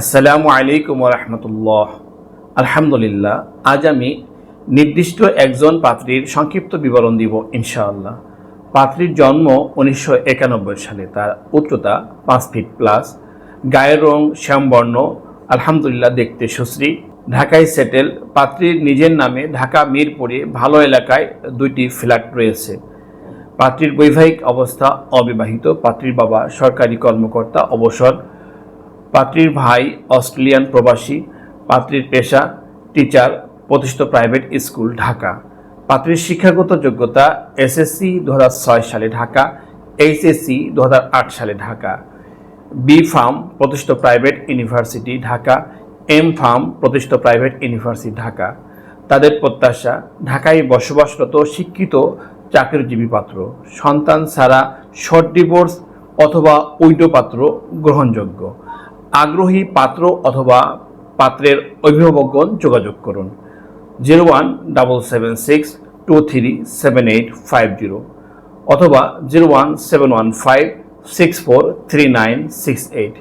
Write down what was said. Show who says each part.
Speaker 1: আসসালামু আলাইকুম রহমতুল্লাহ। আলহামদুলিল্লাহ, আজ আমি নির্দিষ্ট একজন পাত্রীর সংক্ষিপ্ত বিবরণ দিব ইনশাআল্লাহ। পাত্রীর জন্ম উনিশশো একানব্বই সালে, তার উচ্চতা পাঁচ ফিট প্লাস গায়ের রং শ্যামবর্ণ, আলহামদুলিল্লাহ দেখতে সুশ্রী। ঢাকায় সেটেল পাত্রীর নিজের নামে ঢাকা, মিরপুরে ভালো এলাকায় দুইটি ফ্ল্যাট রয়েছে। পাত্রীর বৈবাহিক অবস্থা অবিবাহিত, পাত্রীর বাবা সরকারি কর্মকর্তা, অবসর পাত্রীর ভাই অস্ট্রেলিয়ান প্রবাসী, পাত্রীর পেশা, টিচার, প্রতিষ্ঠিত প্রাইভেট স্কুল, ঢাকা। পাত্রীর শিক্ষাগত যোগ্যতা এসএসসি দু হাজার ছয় সালে ঢাকা, এইচএসসি দু হাজার আট সালে ঢাকা। বি ফার্ম, প্রতিষ্ঠিত private university, Dhaka. M pharm, প্রতিষ্ঠিত প্রাইভেট ইউনিভার্সিটি, ঢাকা। তাদের প্রত্যাশা, ঢাকায় বসবাসরত শিক্ষিত চাকরিজীবী পাত্র। সন্তান ছাড়া শর্ট ডিভোর্স অথবা উইডো পাত্র গ্রহণযোগ্য। আগ্রহী পাত্র অথবা পাত্রের অভিভাবকগণ যোগাযোগ করুন। Zero one double seven six two three seven eight five zero অথবা zero one seven one five six four three nine six eight.